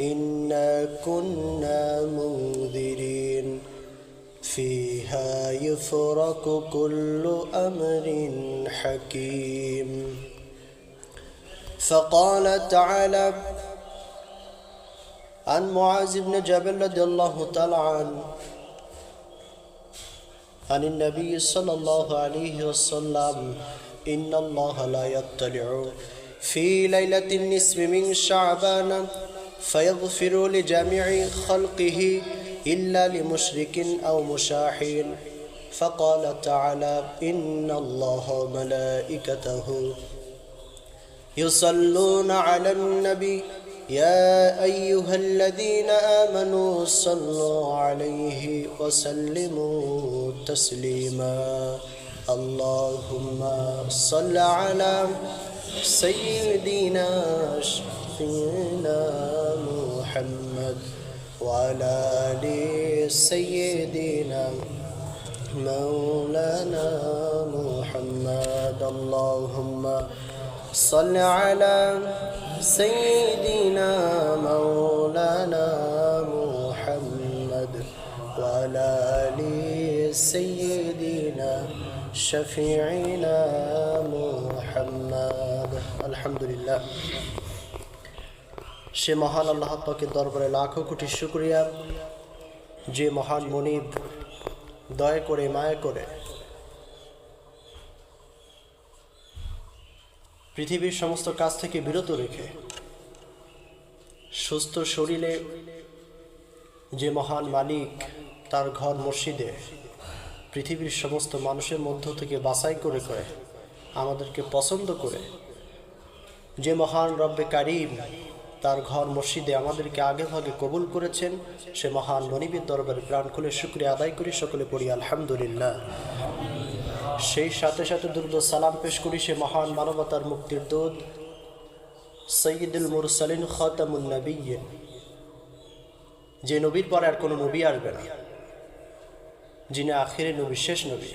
إنا كنا منذرين فيها يفرق كل أمر حكيم فقال تعالى عن معاذ بن جبل رضي الله تعالى عنه عن النبي صلى الله عليه وسلم إن الله لا يطلع في ليلة النصف من شعبان فيغفر لجميع خلقه إلا لمشرك أو مشاحن. فقال تعالى إن الله وملائكته يصلون على النبي يا أيها الذين آمنوا صلوا عليه وسلموا تسليما. اللهم صل على سيدنا شفينا محمد وعلى آل سيدنا مولانا محمد. اللهم صل على سيدنا مولانا محمد وعلى آل سيدنا شفيعنا محمد. আলহামদুলিল্লাহ। সে মহান আল্লাহ পাকে দরবারে লাখো কোটি শুক্রিয়া। যে মহান মনিব দয় করে, মায় করে পৃথিবীর সমস্ত কাজ থেকে বিরত রেখে সুস্থ শরীরে যে মহান মালিক তার ঘর মসজিদে পৃথিবীর সমস্ত মানুষের মধ্য থেকে বাসাই করে করে আমাদেরকে পছন্দ করে যে মহান রব্বে কারিম তার ঘর মসজিদে আমাদেরকে আগে ভাগে কবুল করেছেন, সে মহান মনিবের দরবারে প্রাণ খুলে শুক্রিয়া আদায় করি, সকলে পড়ি আলহামদুলিল্লাহ। সেই সাথে সাথে দুর্দ সালাম পেশ করি সে মহান মানবতার মুক্তির দুধ সৈয়দুল মুরসালিন খতামুল নবীন। যে নবীর পরে আর কোনো নবী আসবে না, যিনি আখিরে নবী শেষ নবী,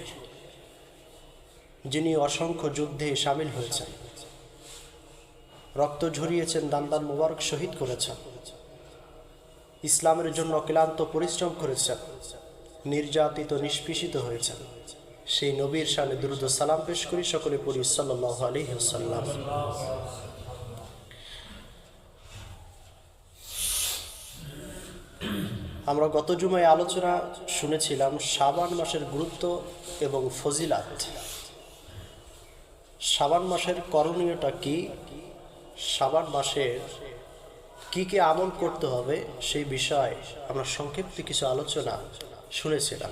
যিনি অসংখ্য যুদ্ধে সামিল হয়েছেন। রক্ত ঝরিয়েছেন দান দান মুবারক শহীদ করেছেন। ইসলামের জন্য অক্লান্ত পরিশ্রম করেছেন। নির্যাতিত, নিষ্পেষিত হয়েছেন। সেই নবীর সালে দ্রুত সালাম পেশ করি, সকলে পড়ি আলহিহাল্লাম আমরা গত জুমায় আলোচনা শুনেছিলাম, শাবান মাসের গুরুত্ব এবং ফজিলাত। শাবান মাসের করণীয়টা কি? শাবান মাসের কি কি আমল করতে হবে সেই বিষয়ে আমরা সংক্ষিপ্ত কিছু আলোচনা শুনেছিলাম।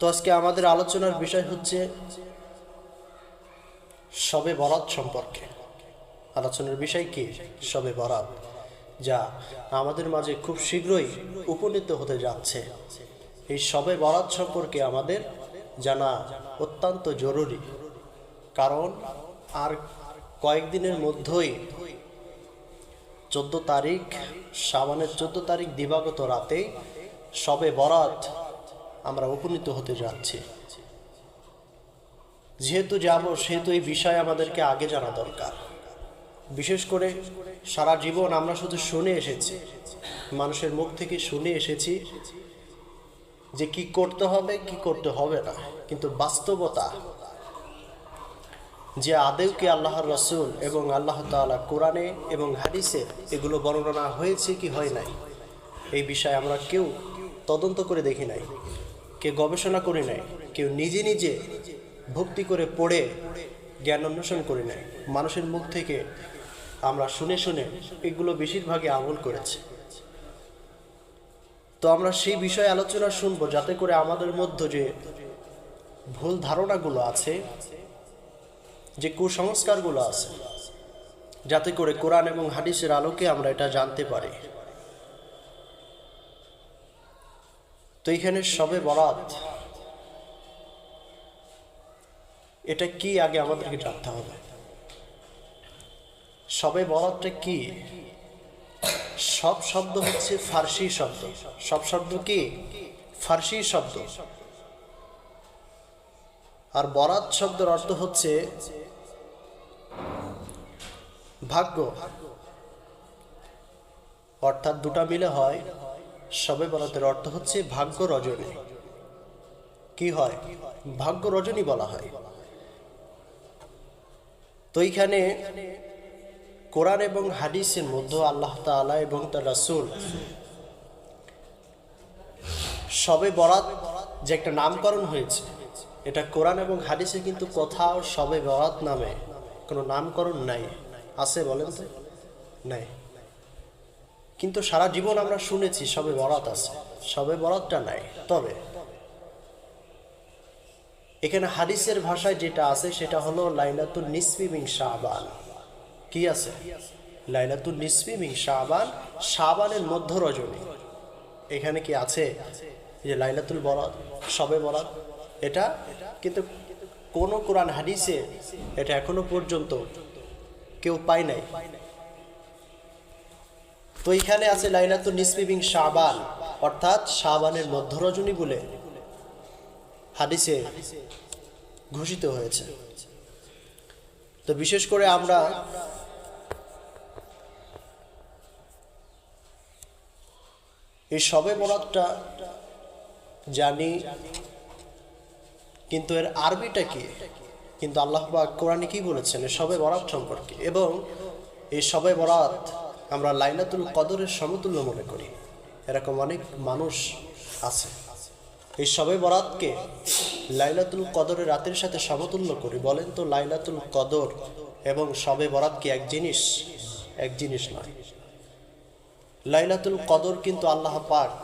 তো আজকে আমাদের আলোচনার বিষয় হচ্ছে সবে বরাত সম্পর্কে। আলোচনার বিষয় কি? সবে বরাত, যা আমাদের মাঝে খুব শীঘ্রই উপনীত হতে যাচ্ছে। এই সবে বরাত সম্পর্কে আমাদের জানা অত্যন্ত জরুরি। কারণ আর কয়েকদিনের মধ্যেই চোদ্দ তারিখ সাবানের চোদ্দ তারিখ দিবাগত রাতে সবে বরাত আমরা উপনীত হতে যাচ্ছি। যেহেতু যাব, সেহেতু এই বিষয় আমাদেরকে আগে জানা দরকার। বিশেষ করে সারা জীবন আমরা শুধু শুনে এসেছি, মানুষের মুখ থেকে শুনে এসেছি যে কি করতে হবে, কি করতে হবে না। কিন্তু বাস্তবতা যে আদেও কি আল্লাহর রসুল এবং আল্লাহ তালা কোরআনে এবং হাদিসে এগুলো বর্ণনা হয়েছে কি হয় নাই? এই বিষয়ে আমরা কেউ তদন্ত করে দেখি নাই, কেউ গবেষণা করি নাই, কেউ নিজে নিজে ভক্তি করে পড়ে জ্ঞান অন্বেষণ করি নাই। মানুষের মুখ থেকে আমরা শুনে শুনে এগুলো বেশিরভাগই আমল করেছি। তো আমরা সেই বিষয়ে আলোচনা শুনব, যাতে করে আমাদের মধ্যে যে ভুল ধারণাগুলো আছে যে কুসংস্কারগুলো আছে, যাতে করে কোরআন এবং হাদিসের আলোকে আমরা এটা জানতে পারি। তো এখানে সবে বরাত, এটা কি আগে আমাদেরকে জানতে হবে? সবে বরাতটা কি? সব শব্দ হচ্ছে ফার্সি শব্দ। সব শব্দ কি? ফার্সি শব্দ। আর বরাত শব্দের অর্থ হচ্ছে ভাগ্য। অর্থাৎ দুটা মিলে হয়, সবে বরাতের অর্থ হচ্ছে ভাগ্য রজনী। কি হয়? ভাগ্য রজনী বলা হয়। তো এইখানে কোরআন এবং হাদিসের মধ্যে আল্লাহ তাআলা এবং তার রাসূল সবে বরাত যে একটা নামকরণ হয়েছে, এটা কোরআন এবং হাদিসে কিন্তু কোথাও সবে বরাত নামে কোনো নামকরণ নাই। আছে বলেন তো? নাই। কিন্তু সারা জীবন আমরা শুনেছি সবে বরাত আছে। সবে বরাতটা নাই। তবে এখানে হাদিসের ভাষায় যেটা আছে সেটা হলো লাইলাতুল নিসফি মিন শাবান। কি আছে? লাইলাতুল নিসফি মিন শাবান, শাবানের মধ্য রজনী। এখানে কি আছে যে লাইলাতুল বরাত, সবে বরাত? এটা কিন্তু কোন কোরআন হাদিসে এটা এখনও পর্যন্ত কেউ পায় নাই। তো এখানে আছে লাইলাতুল নিসফি মিন শাবান, অর্থাৎ শাবানের মধ্য রজনী বলে হাদিসে ঘোষিত হয়েছে। তো বিশেষ করে আমরা এই সবে বরাতটা জানি, কিন্তু এর আরবিটা কি? কিন্তু আল্লাহ কোরআনে কি বলেছেন? সবে বরাত সম্পর্কে। এবং এই সবে বরাত আমরা লাইলাতুল কদরের সমতুল্য মনে করি। এরকম অনেক মানুষ আছে। এই সবে বরাতকে লাইলাতুল কদরের রাতের সাথে সমতুল্য করি। বলেন তো, লাইলাতুল কদর এবং সবে বরাত কি এক জিনিস? এক জিনিস নয়। লাইলাতুল কদর কিন্তু আল্লাহ পাক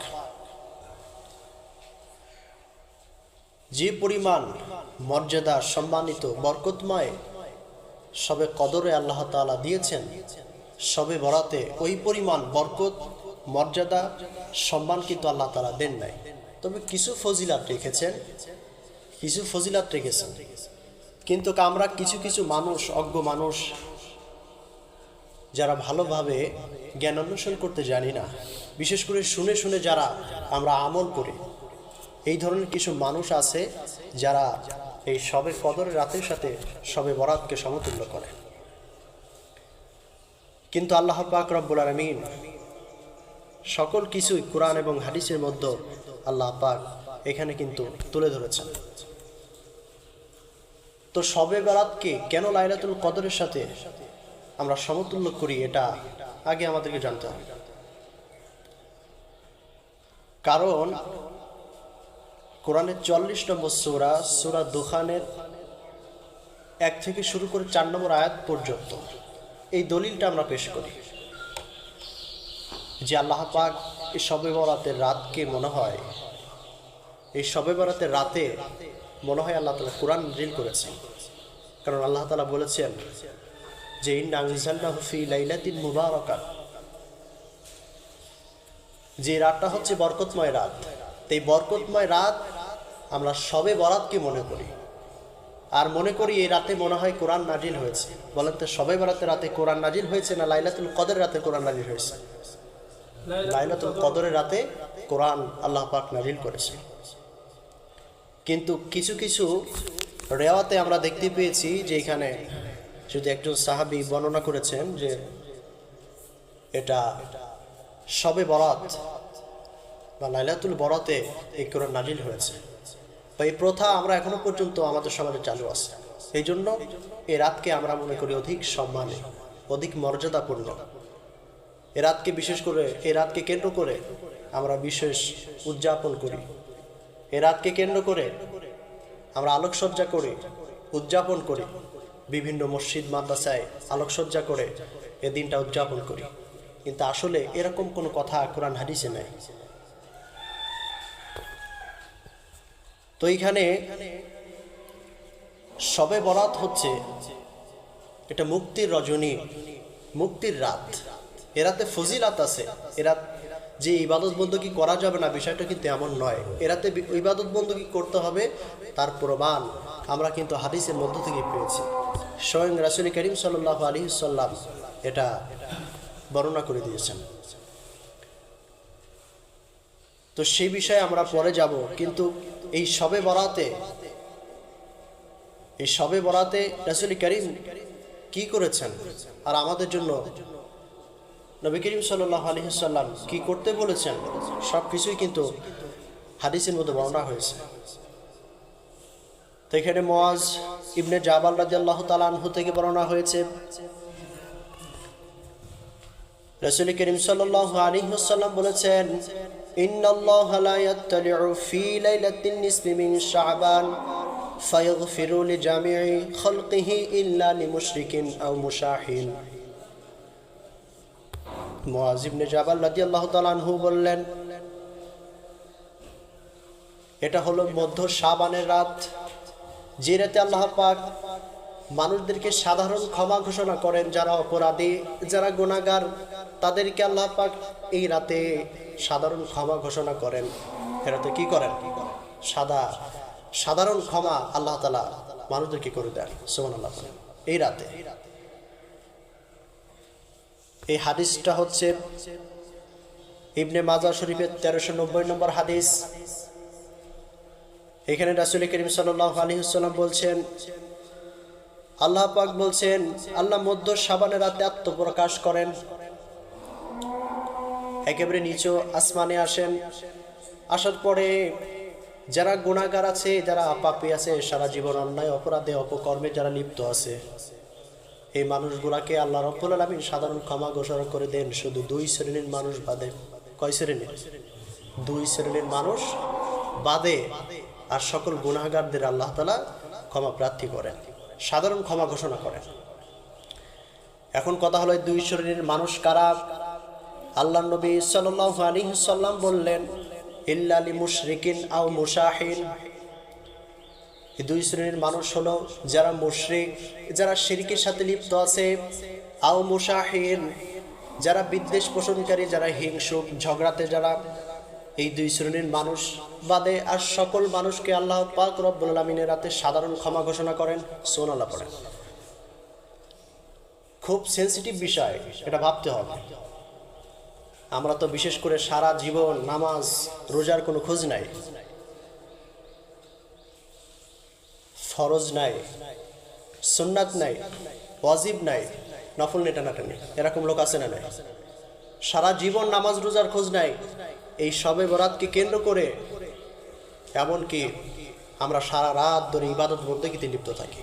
যে পরিমাণ মর্যাদা, সম্মানিত, বরকতময় সবে কদরে আল্লাহ তাআলা দিয়েছেন। সবে বরাতে ওই পরিমাণ বরকত, মর্যাদা, সম্মান কিন্তু আল্লাহ তালা দেন নাই। তবে কিছু ফজিলাত রেখেছেন, কিছু ফজিলাত রেখেছেন। কিন্তু আমরা কিছু কিছু মানুষ, অজ্ঞ মানুষ, যারা ভালোভাবে জ্ঞান অন্বেষণ করতে জানি না, বিশেষ করে শুনে শুনে যারা আমরা আমল করি, এই ধরনের কিছু মানুষ আছে যারা এই সবে কদরের রাতের সাথে সবে বরাতকে সমতুল্য করে। কিন্তু আল্লাহ পাক রব্বুল আলমিন সকল কিছুই কোরআন এবং হাদিসের মধ্যে আল্লাহ পাক এখানে কিন্তু তুলে ধরেছেন। তো সবে বরাতকে কেন লাইলাতুল কদরের সাথে আমরা সমতুল্য করি এটা আগে আমাদেরকে জানতে হবে। কারণ কোরআনের চল্লিশ নম্বর সুরা সুরা দুখানের এক থেকে শুরু করে চার নম্বর আয়াত পর্যন্ত। এই দলিলটা আমরা পেশ করি। যে আল্লাহ পাক এই সবে বরাতের রাতকে মনে হয় এই সবে বরাতের রাতে মনে হয় আল্লাহ তালা কোরআন রিল করেছেন। কারণ আল্লাহ তালা বলেছেন যে ফি লাইলাতিন যে রাতটা হচ্ছে বরকতময় রাত। এই বরকতময় রাত আমরা সবে বরাতকে মনে করি। আর মনে করি এই রাতে মনে হয় কোরআন নাজিল হয়েছে। বলেন তো, সবে বরাতে রাতে কোরআন নাজিল হয়েছে না লাইলাতুল কদরের রাতে কোরআন নাজিল হয়েছে? লাইলাতুল কদরের রাতে কোরআন আল্লাহ পাক নাজিল করেছে। কিন্তু কিছু কিছু রেওয়াতে আমরা দেখতে পেয়েছি যে এখানে যদি একজন সাহাবি বর্ণনা করেছেন যে এটা সবে বরাত বা লাইলাতুল বরাতে এই কোরআন নাজিল হয়েছে। এই প্রথা আমরা এখনও পর্যন্ত আমাদের সমাজে চালু আছে। এই জন্য এই রাতকে আমরা মনে করি অধিক সম্মানে, অধিক মর্যাদাপূর্ণ। এ রাতকে বিশেষ করে, এ রাতকে কেন্দ্র করে আমরা বিশেষ উদযাপন করি। এ রাতকে কেন্দ্র করে আমরা আলোকসজ্জা করি উদযাপন করি। বিভিন্ন মসজিদ, মাদ্রাসায় আলোকসজ্জা করে এ দিনটা উদযাপন করি। কিন্তু আসলে এরকম কোনো কথা কোরআন হাদিসে নেই। তো এইখানে সবে বরাত হচ্ছে এটা মুক্তির রজনী, মুক্তির রাত। এরাতে ফজিলাত আছে। এরা যে ইবাদত বন্দী করা যাবে না, বিষয়টা কিন্তু এমন নয়। এরাতে ইবাদত বন্দী করতে হবে, তার প্রমাণ আমরা কিন্তু হাদিসের মধ্য থেকে পেয়েছি। স্বয়ং রাসুল করিম সাল্লাহ আলী সাল্লাম এটা বর্ণনা করে দিয়েছেন। তো সেই বিষয়ে আমরা পরে যাব, কিন্তু এই সবে বরাতে, এই সবে বরাতে রাসুল করিম কি করেছেন? আর আমাদের জন্য নবী করিম সাল্লাহ আলহিসাল্লাম কি করতে বলেছেন? সব কিছুই কিন্তু হাদিসের মধ্যে বর্ণনা হয়েছে। তো এখানে মোয়াজ ইবনে জাবাল রাজি আল্লাহ তালানহু থেকে বর্ণনা হয়েছে, রসুল করিম সাল্লাহ আলহিহাল্লাম বলেছেন إن الله لا يطلع في ليلة النصف من شعبان فيغفر لجميع خلقه إلا لمشرك أو مشاحن মুআজিবনে জাবাল রাদিয়াল্লাহু তাআলা আনহু বললেন এটা হলো মধ্য শাবানের রাত যে রাতে আল্লাহ পাক মানুষদেরকে সাধারণ ক্ষমা ঘোষণা করেন যারা অপরাধী, যারা গুণাগার তাদেরকে আল্লাহ পাক এই রাতে সাধারণ ক্ষমা ঘোষণা করেন। এ রাতে কি করেন? সাদা, সাধারণ ক্ষমা আল্লাহ তালা মানুষদেরকে করে দেন। সুমান আল্লাহ এই রাতে এই হাদিসটা হচ্ছে ইবনে মাজা শরীফের তেরোশো নব্বই নম্বর হাদিস। এখানে রাসুল করিম সাল্লাহ আলহিহাল্লাম বলছেন আল্লাহ পাক বলছেন, আল্লাহ মধ্য সাবানের রাতে আত্মপ্রকাশ করেন। একেবারে নিচু আসমানে আসেন। আসার পরে যারা গুণাগার আছে, যারা পাপি আছে, সারা জীবন অন্যায়, অপরাধে, অপকর্মে যারা লিপ্ত আছে, এই মানুষগুলাকে আল্লাহ রব্বুল আলমিন সাধারণ ক্ষমা ঘোষণা করে দেন। শুধু দুই শ্রেণির মানুষ বাদে, কয় শ্রেণির? দুই শ্রেণির মানুষ বাদে আর সকল গুণাগারদের আল্লাহ তালা ক্ষমা প্রার্থী করেন। সাধারণ ক্ষমা ঘোষণা করেন এখন কথা হলো দুই শ্রেণির মানুষ কারা? আল্লাহ নবী সাল্লাহ আলী সাল্লাম বললেন ইল্লালি মুশরিকিন আও মুশাহিন। এই দুই শ্রেণির মানুষ হলো যারা মুশরিক, যারা শিরিকের সাথে লিপ্ত আছে, আও মুশাহিন। যারা বিদ্বেষ পোষণকারী, যারা হিংসুক, ঝগড়াতে যারা এই দুই শ্রেণির মানুষ বাদে আর সকল মানুষকে আল্লাহ পাক রব্বুল আলমিনের রাতে সাধারণ ক্ষমা ঘোষণা করেন সোন আল্লাহ পড়েন। খুব সেন্সিটিভ বিষয়, এটা ভাবতে হবে। আমরা তো বিশেষ করে সারা জীবন নামাজ, রোজার কোনো খোঁজ নাই। ফরজ নাই, সুন্নাত নাই, ওয়াজিব নাই, নফল নেটানাটানি, এরকম লোক আছে না নাই? সারা জীবন নামাজ, রোজার খোঁজ নাই। এই সবে বরাতকে কেন্দ্র করে, এমনকি আমরা সারা রাত ধরে ইবাদত বন্দেগীতে লিপ্ত থাকি।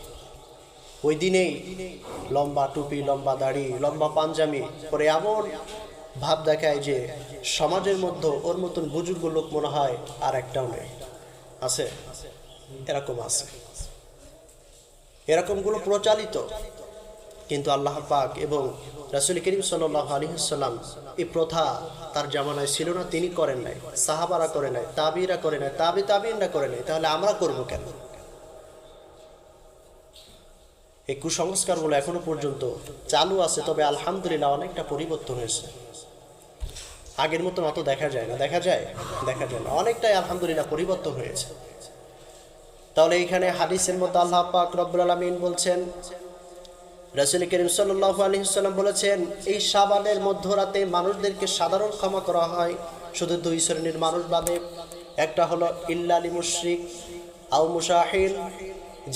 ওই দিনেই লম্বা টুপি, লম্বা দাড়ি, লম্বা পাঞ্জামি পরে এমন ভাব দেখায় যে সমাজের মধ্যে ওর মতন বুজুর্গ লোক মনে হয় আর একটাও নেই। আছে? এরকম আছে। এরকমগুলো প্রচালিত। কিন্তু আল্লাহ পাক এবং রাসুল করিম সাল্লাহ আলহিসাল্লাম এই প্রথা তার জামানায় ছিল না, তিনি করেন নাই। সাহাবারা করে নাই তাবিরা করে নাই, তাবি তাবিনরা করে নাই, তাহলে আমরা করব কেন? এই কুসংস্কারগুলো এখনও পর্যন্ত চালু আছে, তবে আলহামদুলিল্লাহ অনেকটা পরিবর্তন হয়েছে। আগের মতো অত দেখা যায় না, দেখা যায়? দেখা যায় না। অনেকটাই আলহামদুলিল্লাহ পরিবর্তন হয়েছে। তাহলে এইখানে হাদিসের মধ্যে আল্লাহ পাক রব্বুল আলমিন বলছেন রাসুল করিম সাল্লাহ আলহিসাল্লাম বলেছেন, এই সাবানের মধ্যরাতে মানুষদেরকে সাধারণ ক্ষমা করা হয় শুধু দুই শ্রেণির মানুষ বাদে। একটা হলো ইল্লালি মুশরিক আউ মুশাহিন,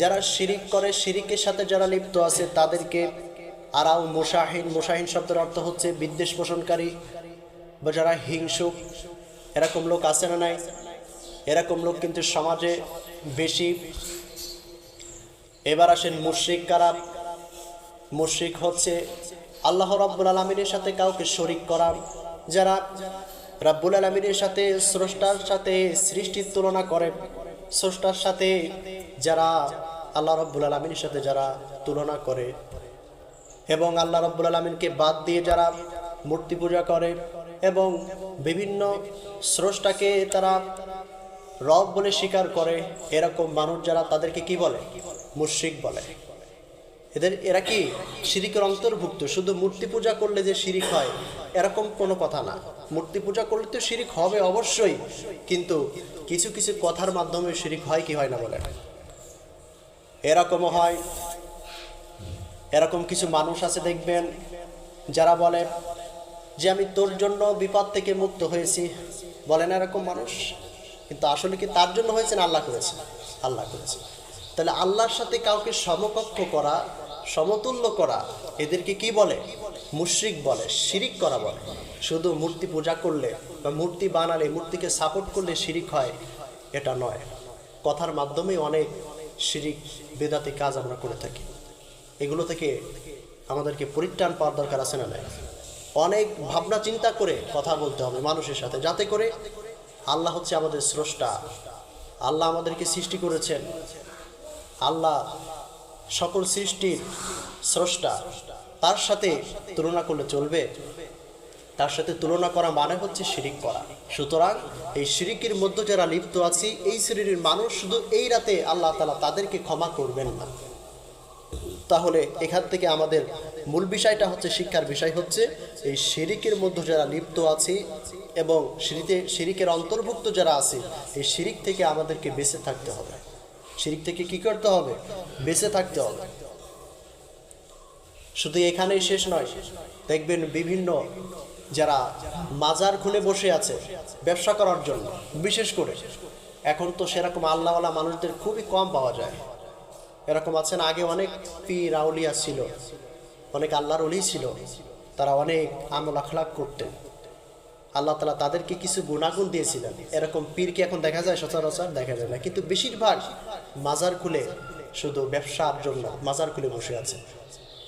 যারা শিরিক করে, শিরিকের সাথে যারা লিপ্ত আছে তাদেরকে, আর আও মুশাহিন মুশাহিন শব্দের অর্থ হচ্ছে বিদ্বেষ পোষণকারী বা যারা হিংসুক। এরকম লোক আছে না নাই? এরকম লোক কিন্তু সমাজে বেশি। এবার আসেন মুশ্রিক কারা? মুশ্রিক হচ্ছে আল্লাহ রাব্বুল আলমিনের সাথে কাউকে শরিক করা, যারা রাব্বুল আলমিনের সাথে স্রষ্টার সাথে সৃষ্টির তুলনা করে, স্রষ্টার সাথে যারা আল্লাহ রব্বুল আলমিনের সাথে যারা তুলনা করে এবং আল্লাহ রব্বুল আলমিনকে বাদ দিয়ে যারা মূর্তি পূজা করে এবং বিভিন্ন স্রষ্টাকে তারা রব বলে স্বীকার করে, এরকম মানুষ যারা তাদেরকে কি বলে? মুশ্রিক বলে। এদের, এরা কি শিরিকের অন্তর্ভুক্ত? শুধু মূর্তি পূজা করলে যে শিরিক হয়, এরকম কোনো কথা না। মূর্তি পূজা করলে তো শিরিক হবে অবশ্যই, কিন্তু কিছু কিছু কথার মাধ্যমে শিরিক হয় কি হয় না বলেন? এরকমও হয়। এরকম কিছু মানুষ আছে দেখবেন, যারা বলে যে আমি তোর জন্য বিপদ থেকে মুক্ত হয়েছি। বলে না এরকম মানুষ? কিন্তু আসলে কি তার জন্য হয়েছে না আল্লাহ করেছে? আল্লাহ করেছে। তাহলে আল্লাহর সাথে কাউকে সমকক্ষ করা সমতুল্য করা, এদেরকে কি বলে? মুশরিক বলে, শিরিক করা বলে। শুধু মূর্তি পূজা করলে বা মূর্তি বানালে, মূর্তিকে সাপোর্ট করলে শিরিক হয়, এটা নয়। কথার মাধ্যমে অনেক শিরিক, বেদাতি কাজ আমরা করে থাকি। এগুলো থেকে আমাদেরকে পরিত্রাণ পাওয়ার দরকার আছে না অনেক ভাবনা চিন্তা করে কথা বলতে হবে মানুষের সাথে, যাতে করে আল্লাহ হচ্ছে আমাদের স্রষ্টা। আল্লাহ আমাদেরকে সৃষ্টি করেছেন। আল্লাহ সকল সৃষ্টির স্রষ্টা তার সাথে তুলনা করলে চলবে। তার সাথে তুলনা করা মানে হচ্ছে শিরিক করা। সুতরাং এই শিরিকের মধ্যে যারা লিপ্ত আছি, এই শ্রেণির মানুষ শুধু এই রাতে আল্লাহ তালা তাদেরকে ক্ষমা করবেন না। তাহলে এখান থেকে আমাদের মূল বিষয়টা হচ্ছে, শিক্ষার বিষয় হচ্ছে, এই শিরিকের মধ্যে যারা লিপ্ত আছি এবং শিরিতে শিরিকের অন্তর্ভুক্ত যারা আছে, এই শিরিক থেকে আমাদেরকে বেঁচে থাকতে হবে। শিরিক থেকে কি করতে হবে? বেঁচে থাকতে হবে। শুধু এখানেই শেষ নয়, দেখবেন বিভিন্ন যারা মাজার খুলে বসে আছে ব্যবসা করার জন্য, বিশেষ করে এখন তো সেরকম আল্লাহওয়ালা মানুষদের খুবই কম পাওয়া যায়। এরকম আছেন, আগে অনেক পীর, আউলিয়া ছিল, অনেক আল্লাহর অলি ছিল, তারা অনেক আমল আখলাক করতেন। আল্লাহ তালা তাদেরকে কিছু গুণাগুণ দিয়েছিলেন। এরকম পীরকে এখন দেখা যায়, সচরাচর দেখা যায় না। কিন্তু বেশিরভাগ মাজার খুলে শুধু ব্যবসার জন্য মাজার খুলে বসে আছে।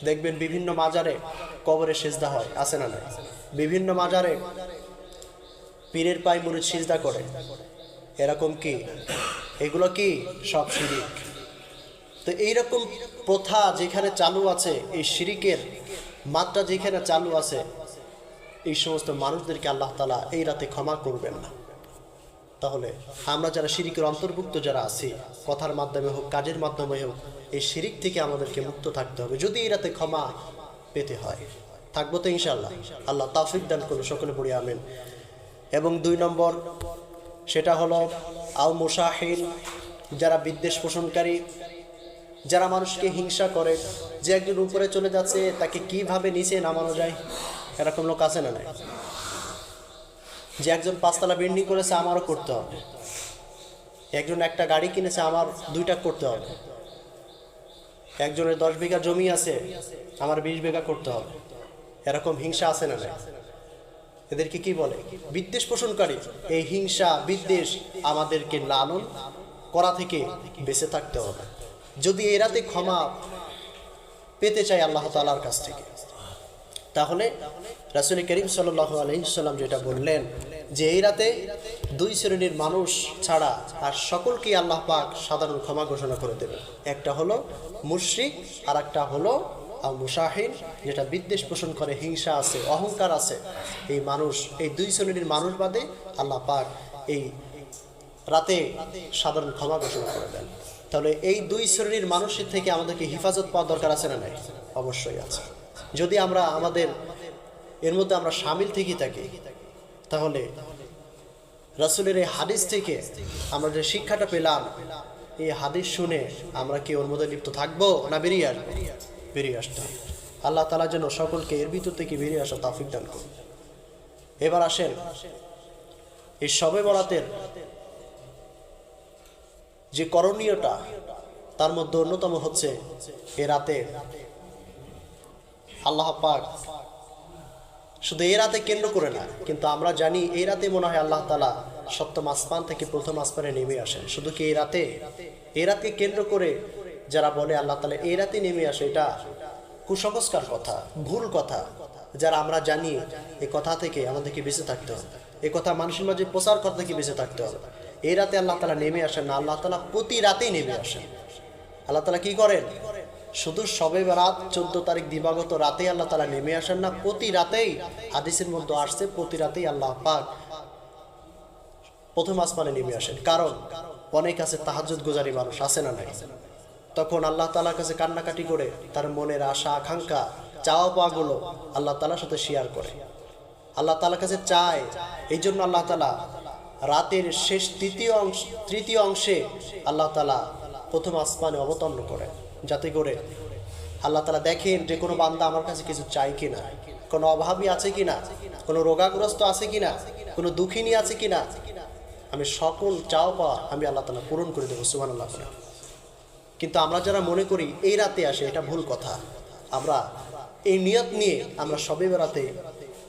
দেখবেন বিভিন্ন মাজারে কবরে সেজদা হয়, আছে না নাই? বিভিন্ন মাজারে পীরের পায়ে মুড়ি সিজদা করে। এরকম কি? এগুলো কি? সব শিরিক। তো এইরকম প্রথা যেখানে চালু আছে, এই শিরিকের মাত্রা যেখানে চালু আছে এই সমস্ত মানুষদেরকে আল্লাহ তালা এই রাতে ক্ষমা করবেন না। তাহলে আমরা যারা শিরিকের অন্তর্ভুক্ত যারা আছি, কথার মাধ্যমে হোক, কাজের মাধ্যমে হোক, এই শিরিক থেকে আমাদেরকে মুক্ত থাকতে হবে। যদি এই রাতে ক্ষমা পেতে হয়, থাকব তো ইনশাল্লাহ আল্লাহ তাফিক দান করুন সকলে পড়ি, আমেন। এবং দুই নম্বর, সেটা হলো আল মুসাহিন, যারা বিদ্বেষ পোষণকারী, যারা মানুষকে হিংসা করে, যে একজন উপরে চলে যাচ্ছে, তাকে কীভাবে নিচে নামানো যায়? এরকম লোক আছে না নাই? যে একজন পাঁচতলা বিল্ডিং করেছে, আমারও করতে হবে। একজন একটা গাড়ি কিনেছে, আমার দুইটা করতে হবে। একজনের দশ বিঘা জমি আছে, আমার বিশ বিঘা করতে হবে। এরকম হিংসা আছে না নাই? এদেরকে কি বলে? বিদ্বেষ পোষণকারী। এই হিংসা, বিদ্বেষ আমাদেরকে লালন করা থেকে বেঁচে থাকতে হবে। যদি এই রাতে ক্ষমা পেতে চাই আল্লাহ তালার কাছ থেকে। তাহলে রাসুল করিম সাল্লাহ আলহিসাল্লাম যেটা বললেন যে এই রাতে দুই শ্রেণির মানুষ ছাড়া আর সকলকেই আল্লাহ পাক সাধারণ ক্ষমা ঘোষণা করে দেবে। একটা হলো মুশ্রিক আর একটা হলো আর মুসাহিন যেটা বিদ্বেষ পোষণ করে, হিংসা আছে, অহংকার আছে। এই মানুষ, এই দুই শ্রেণির মানুষ বাদে আল্লাহ পাক এই রাতে সাধারণ ক্ষমা ঘোষণা করে দেন। তাহলে এই দুই শ্রেণির মানুষের থেকে আমাদেরকে হেফাজত পাওয়ার দরকার আছে না নাই? অবশ্যই আছে। যদি আমরা আমাদের, এর মধ্যে আমরা সামিল থেকে থাকি, তাহলে রাসুলের এই হাদিস থেকে আমরা যে শিক্ষাটা পেলাম, এই হাদিস শুনে আমরা কি ওর মধ্যে লিপ্ত থাকব না বেরিয়ে আসব? বেরিয়ে আসতে আল্লাহ তালা যেন সকলকে এর ভিতর থেকে বেরিয়ে আসা তাফিক দান করুন। এবার আসেন এই সবে বরাতের যে করণীয়টা, তার মধ্যে অন্যতম হচ্ছে এ রাতে আল্লাহ পাক শুধু এই রাতে কেন্দ্র করে না, কিন্তু আমরা জানি এই রাতে মনে হয় আল্লাহ তালা সপ্তম আসমান থেকে প্রথম আসমানে নেমে আসেন। শুধু কি এই রাতে? এই রাতকে কেন্দ্র করে যারা বলে আল্লাহ তালা এই রাতে নেমে আসে, এটা কুসংস্কার কথা, ভুল কথা, যারা আমরা জানি এই কথা থেকে আমাদেরকে বেঁচে থাকতে হবে। এই কথা মানুষের মাঝে প্রচার কথা থেকে বেঁচে থাকতে হবে। এই রাতে আল্লাহ তালা নেমে আসেন না, আল্লাহ তালা প্রতি রাতেই নেমে আসেন। আল্লাহ তালা কি করেন? শুধু সবে রাত চোদ্দ তারিখ দিবাগত রাতেই আল্লাহ তালা নেমে আসেন না, প্রতি রাতেই হাদিসের মধ্যে আসছে, প্রতি রাতেই আল্লাহ পাক প্রথম আসমানে নেমে আসেন। কারণ অনেক আছে তাহাজুদ গুজারি মানুষ, আছে না নাই? তখন আল্লাহ তালার কাছে কান্নাকাটি করে তার মনের আশা, আকাঙ্ক্ষা চাওয়া পাওয়াগুলো আল্লাহ তালার সাথে শেয়ার করে। আল্লাহ তালার কাছে চায়, এই জন্য আল্লাহ তালা রাতের শেষ তৃতীয় অংশ, তৃতীয় অংশে আল্লাহ তালা প্রথম আসমানে অবতরণ করে যাতে করে আল্লাহ তালা দেখেন যে কোনো বান্দা আমার কাছে কিছু চাই কিনা, কোনো অভাবী আছে কিনা, কোনো রোগাগ্রস্ত আছে কিনা, কোনো দুঃখিনী আছে কিনা, আমি সকল চাও পাওয়া আমি আল্লাহ তালা পূরণ করে দেবো সুমান আল্লাহ কিন্তু আমরা যারা মনে করি এই রাতে আসে, এটা ভুল কথা। আমরা এই নিয়ত নিয়ে আমরা সবে বেড়াতে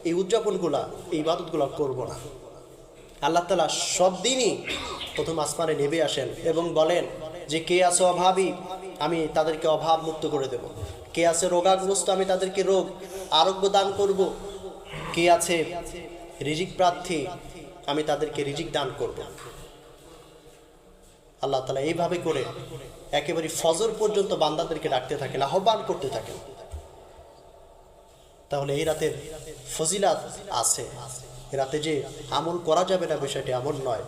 এই উদযাপনগুলা, এই ইবাদতগুলো করব না। আল্লাহ তালা সব দিনই প্রথম আসমানে নেমে আসেন এবং বলেন যে কে আছে অভাবী? আমি তাদেরকে অভাব মুক্ত করে দেব। কে আছে রোগাগ্রস্ত, আমি তাদেরকে রোগ, আরোগ্য দান করব। কে আছে রিজিক প্রার্থী, আমি তাদেরকে রিজিক দান করব। আল্লাহ তালা এইভাবে করে একেবারে ফজর পর্যন্ত বান্দাদেরকে ডাকতে থাকেন, আহ্বান করতে থাকেন। তাহলে এই রাতের ফজিলাত আছে। রাতে যে আমল করা যাবে না, বিষয়টি এমন নয়।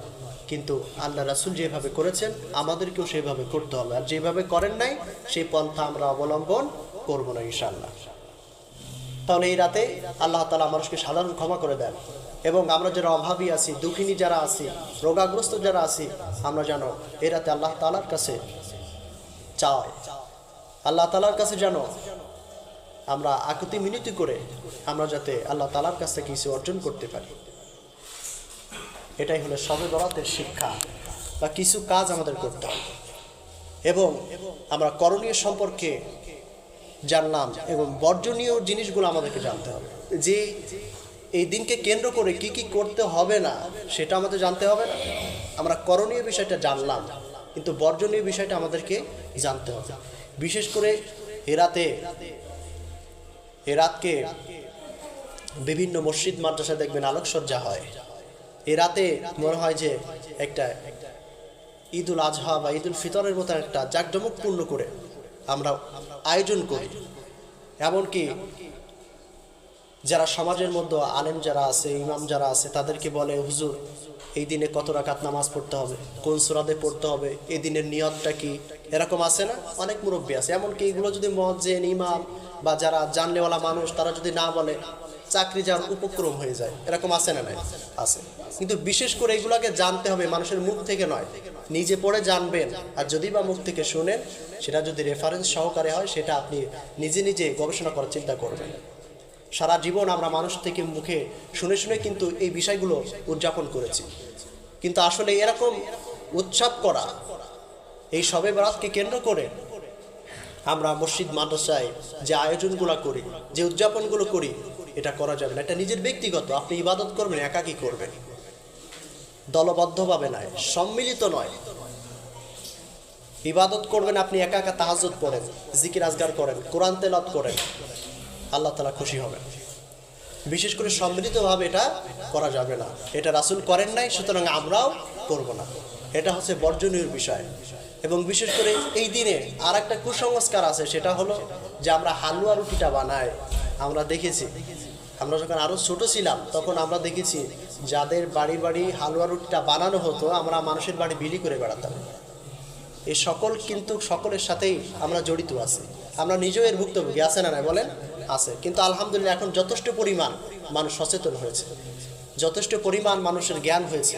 কিন্তু আল্লাহ রাসুল যেভাবে করেছেন, আমাদেরকেও সেভাবে করতে হবে। আর যেভাবে করেন নাই সেই পন্থা আমরা অবলম্বন করব না ইনশাল্লাহ তাহলে এই রাতে আল্লাহ তালা মানুষকে সাধারণ ক্ষমা করে দেন এবং আমরা যারা অভাবী আছি, দুঃখিনী যারা আছি, রোগাগ্রস্ত যারা আছি, আমরা যেন এই রাতে আল্লাহ তালার কাছে চাই। আল্লাহ তালার কাছে যেন আমরা আকুতি মিনতি করে আমরা যাতে আল্লাহ তালার কাছ থেকে কিছু অর্জন করতে পারি। এটাই হলো সবে বরাতের শিক্ষা বা কিছু কাজ আমাদের করতে হবে। এবং আমরা করণীয় সম্পর্কে জানলাম এবং বর্জনীয় জিনিসগুলো আমাদেরকে জানতে হবে। যে এই দিনকে কেন্দ্র করে কি কি করতে হবে না, সেটা আমাদের জানতে হবে না। আমরা করণীয় বিষয়টা জানলাম, কিন্তু বর্জনীয় বিষয়টা আমাদেরকে জানতে হবে। বিশেষ করে এ রাতে, এ রাতকে বিভিন্ন মসজিদ মাদ্রাসা দেখবেন আলোকসজ্জা হয়। এ রাতে মনে হয় যে একটা ঈদ উল আজহা বা ঈদ উল ফিতরের মতো একটা জাঁকজমকপূর্ণ করে আমরা আয়োজন করি। এমনকি যারা সমাজের মধ্যে আলেম যারা আছে, ইমাম যারা আছে, তাদেরকে বলে, হুজুর, এই দিনে কত রাকাত নামাজ পড়তে হবে? কোন সুরাদে পড়তে হবে? এই দিনের নিয়তটা কি? এরকম আছে না? অনেক মুরব্বী আছে। এমনকি এগুলো যদি মজ্জেন ইমাম বা যারা জানলেওয়ালা মানুষ, তারা যদি না বলে, চাকরি যাওয়ার উপক্রম হয়ে যায়। এরকম আছে না নাই? আছে। কিন্তু বিশেষ করে এগুলোকে জানতে হবে মানুষের মুখ থেকে নয়। নিজে পড়ে জানবেন। আর যদি বা মুখ থেকে শুনেন, সেটা যদি রেফারেন্স সহকারে হয়, সেটা আপনি নিজে নিজে গবেষণা করার চিন্তা করবেন। সারা জীবন আমরা মানুষ থেকে মুখে শুনে শুনে কিন্তু এই বিষয়গুলো উদযাপন করেছি। কিন্তু আসলে এরকম উৎসব করা, এই সবে বরাতকে কেন্দ্র করে আমরা মসজিদ, মাদ্রাসায় যে আয়োজনগুলো করি, যে উদযাপনগুলো করি, এটা করা যাবে না। এটা নিজের ব্যক্তিগত। আপনি ইবাদত করবেন, একাকি করবেন। দলবদ্ধভাবে নয়, সম্মিলিত নয়। ইবাদত করবেন, আপনি একা একা তাহাজুদ পড়েন, জিকির আজগার করেন, কোরআন তেলাত করেন, আল্লাহ তালা খুশি হবেন। বিশেষ করে সম্মিলিতভাবে এটা করা যাবে না। এটা রাসুল করেন নাই, সুতরাং আমরাও করব না। এটা হচ্ছে বর্জনীয় বিষয়। এবং বিশেষ করে এই দিনে আর একটা কুসংস্কার আছে, সেটা হলো যে আমরা হালুয়া রুটিটা বানাই। আমরা দেখেছি আমরা যখন আরও ছোট ছিলাম, তখন আমরা দেখেছি যাদের বাড়ি বাড়ি হালুয়া রুটিটা বানানো হতো, আমরা মানুষের বাড়ি বিলি করে বেড়াতাম। এই সকল কিন্তু সকলের সাথেই আমরা জড়িত আছি। আমরা নিজেও এর ভুক্তভোগী, আছে না বলেন? আছে। কিন্তু আলহামদুলিল্লাহ এখন যথেষ্ট পরিমাণ মানুষ সচেতন হয়েছে। যথেষ্ট পরিমাণ মানুষের জ্ঞান হয়েছে।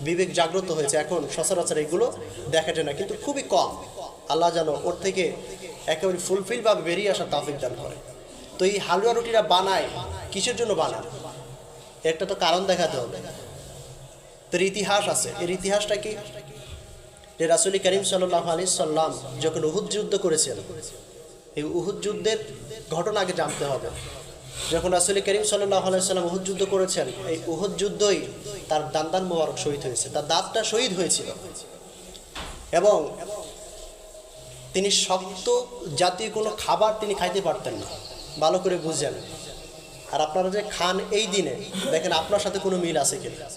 বিবেক জাগ্রত হয়েছে। এখন সচরাচর এগুলো দেখা যায় না। কিন্তু খুবই কম। আল্লাহ যেন ওর থেকে একেবারে ফুলফিলভাবে বেরিয়ে আসার তাফিক দান করে। তো এই হালুয়া রুটিরা বানায় কিসের জন্য বানায় একটা তো কারণ দেখাতে হবে। তোর ইতিহাস আছে। এর ইতিহাসটা কি? রাসুলি করিম সাল্লাহ আলি সাল্লাম যখন উহুদ যুদ্ধ করেছেন, এই উহুদ যুদ্ধের ঘটনা আগে জানতে হবে। যখন রাসুলি করিম সাল্লাহ আলাইসাল্লাম উহুদ যুদ্ধ করেছেন, এই উহুদ যুদ্ধই তার দান্দান মোবারক শহীদ হয়েছে। তার দাঁতটা শহীদ হয়েছিল। এবং তিনি শক্ত জাতীয় কোনো খাবার তিনি খাইতে পারতেন না। ভালো করে বুঝেন। আর আপনারা যে খান এই দিনে, দেখেন আপনার সাথে কোনো মিল আছে কিনা।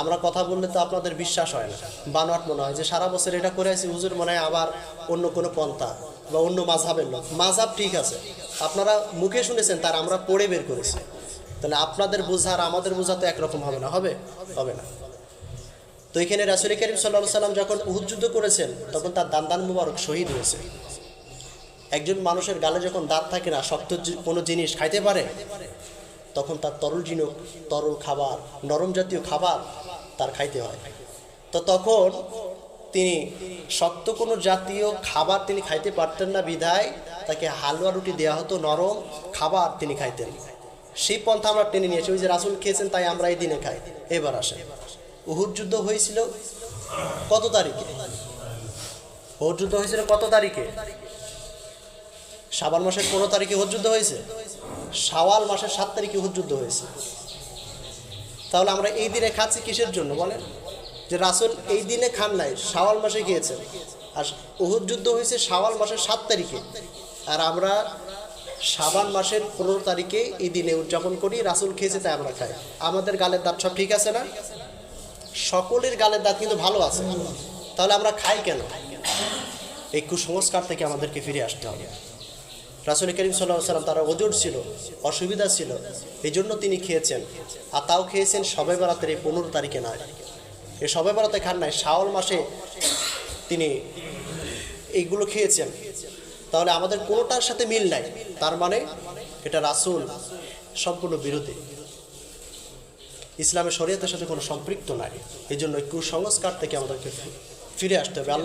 আমরা কথা বললে তো আপনাদের বিশ্বাস হয় না। বানোয়াট মনে হয় যে সারা বছর এটা করে আছি, হুজুর মনে হয় আবার অন্য কোনো পন্থা বা অন্য মাঝহাবের লোক। মাঝহাব ঠিক আছে। আপনারা মুখে শুনেছেন, তার আমরা পড়ে বের করেছি। তাহলে আপনাদের বোঝা আর আমাদের বোঝা তো একরকম হবে না, হবে? হবে না। তো এখানে রাসুল করিম সাল্লাহ সাল্লাম যখন উহুদ যুদ্ধ করেছেন, তখন তার দান দান মুবারক শহীদ হয়েছে। একজন মানুষের গালে যখন দাঁত থাকে না, শক্ত কোনো জিনিস খাইতে পারে, তখন তার তরল জিনিস তরল খাবার, নরম জাতীয় খাবার তার খাইতে হয়। তো তখন তিনি শক্ত কোনো জাতীয় খাবার তিনি খাইতে পারতেন না বিধায় তাকে হালুয়া রুটি দেওয়া হতো, নরম খাবার তিনি খাইতেন। সেই পন্থা আমরা টেনে নিয়েছি ওই যে রাসুল খেয়েছেন তাই আমরা এই দিনে খাই। এবার আসে উহুদ যুদ্ধ হয়েছিল কত তারিখে? উহুদ যুদ্ধ হয়েছিল কত তারিখে? শাবান মাসের পনেরো তারিখে হুদ যুদ্ধ হয়েছে। শাওয়াল মাসের সাত তারিখে হুদ যুদ্ধ হয়েছে। তাহলে আমরা এই দিনে খাচ্ছি কিসের জন্য বলেন? যে রাসুল এই দিনে খান নাই, শাওয়াল মাসে গিয়েছেন। আর উহুদ যুদ্ধ হয়েছে শাওয়াল মাসের সাত তারিখে। আর আমরা শাবান মাসের পনেরো তারিখে এই দিনে উদযাপন করি, রাসুল খেয়েছে তাই আমরা খাই। আমাদের গালের দাঁত সব ঠিক আছে না? সকলের গালের দাঁত কিন্তু ভালো আছে। তাহলে আমরা খাই কেন? এই কুসংস্কার থেকে আমাদেরকে ফিরে আসতে হবে। রাসুল করিম সাল্লাহ সাল্লাম তারা ওজোর ছিল, অসুবিধা ছিল এই জন্য তিনি খেয়েছেন। আর তাও খেয়েছেন সবে বেড়াতের এই পনেরো তারিখে নয় এই সবে বেড়াতে খান নাই, শাওয়াল মাসে তিনি এইগুলো খেয়েছেন। তাহলে আমাদের কোনোটার সাথে মিল নাই। তার মানে এটা রাসুল সম্পূর্ণ বিরোধী। ইসলামের শরীয়তের সাথে কোনো সম্পৃক্ত নাই। এই জন্য কুসংস্কার থেকে আমাদেরকে ফিরে আসতে হবে। আল্লাহ